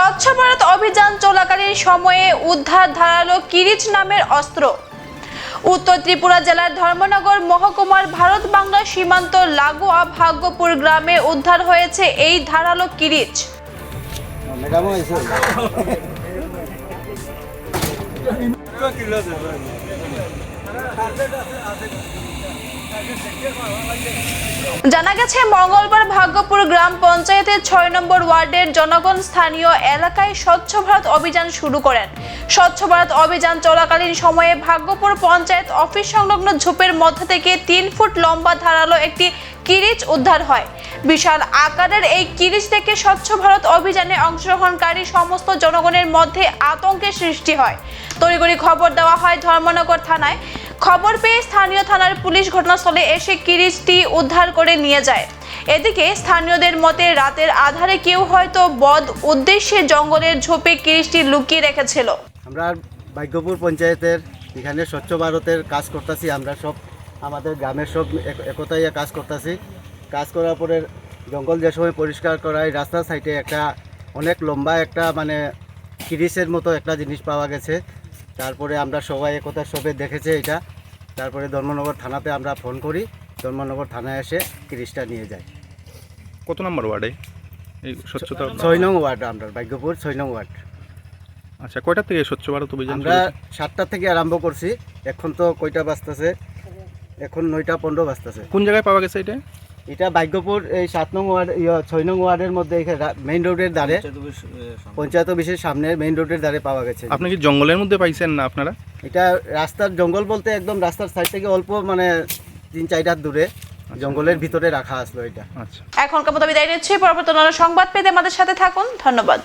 স্বচ্ছ ভারত অভিযান চলাকালীন সময়ে উদ্ধার ধারালো কিরিচ নামের অস্ত্র। উত্তর ত্রিপুরা জেলার ধর্মনগর মহকুমার ভারত বাংলা সীমান্ত লাগোয়া ভাগ্যপুর গ্রামে উদ্ধার হয়েছে এই ধারালো কিরিচ। জানা গেছে, মঙ্গলবার ভাগ্যপুর গ্রাম পঞ্চায়েতের ছয় নম্বর ওয়ার্ডের জনগণ স্থানীয় এলাকায় স্বচ্ছ ভারত অভিযান শুরু করেন। স্বচ্ছ ভারত অভিযান চলাকালীন সময়ে ভাগ্যপুর পঞ্চায়েত অফিস সংলগ্ন ঝোপের মধ্য থেকে তিন ফুট লম্বা ধারালো একটি কিরিচ উদ্ধার হয়। বিশাল আকারের এই কিরিচ থেকে স্বচ্ছ ভারত অভিযানে অংশগ্রহণকারী সমস্ত জনগণের মধ্যে আতঙ্কের সৃষ্টি হয়। তড়িঘড়ি খবর দেওয়া হয় ধর্মনগর থানায়। খবর পেয়ে স্থানীয় থানার পুলিশ ঘটনাস্থলে এসে কিরিচটি উদ্ধার করে নিয়ে যায়। এদিকে স্থানীয়দের মতে রাতের আধারে কেউ হয়তো বদ উদ্দেশ্যে জঙ্গলের ঝোপে কিরিচটি লুকিয়ে রেখেছিল। আমরা ভাগ্যপুর পঞ্চায়েতের এখানে স্বচ্ছ ভারতের কাজ করতেছি, আমরা সব আমাদের গ্রামের সব এক- একতাই কাজ করতেছি। কাজ করার পরে জঙ্গল যে সময় পরিষ্কার করায়, রাস্তার সাইডে একটা অনেক লম্বা একটা মানে কিরিসের মতো একটা জিনিস পাওয়া গেছে। তারপরে আমরা সবাই একতা সবে দেখেছে এটা। তারপরে ধর্মনগর থানাতে আমরা ফোন করি ধর্মনগর থানায় এসে কিরিসটা নিয়ে যায়। কত নম্বর ওয়ার্ডে? এই স্বচ্ছতা ছয় নং ওয়ার্ড আমরা ভাগ্যপুর ছয় নং ওয়ার্ড। আচ্ছা কয়টা থেকে স্বচ্ছ ভারত অভিযান আমরা? সাতটা থেকে আরম্ভ করছি এখন তো কয়টা বাজতেছে? এখন নয়টা পনেরো বাজতেছে। কোন জায়গায় পাওয়া গেছে এটা? এটা ভাগ্যপুর এই সাত নং ওয়ার্ড ইয়া, ছয় নং ওয়ার্ডের মধ্যে মেইন রোডের ধারে পঞ্চায়েত অফিসের সামনে মেইন রোডের ধারে পাওয়া গেছে। আপনি কি জঙ্গলের মধ্যে পাইছেন না আপনারা? এটা রাস্তার জঙ্গল বলতে একদম রাস্তার সাইড থেকে অল্প মানে তিন চারটার দূরে জঙ্গলের ভিতরে রাখা আসলো এটা। আচ্ছা। এখনকার মতো বিদায় নিচ্ছি। পরবর্তী সংবাদ পেতে আমাদের সাথে থাকুন। ধন্যবাদ।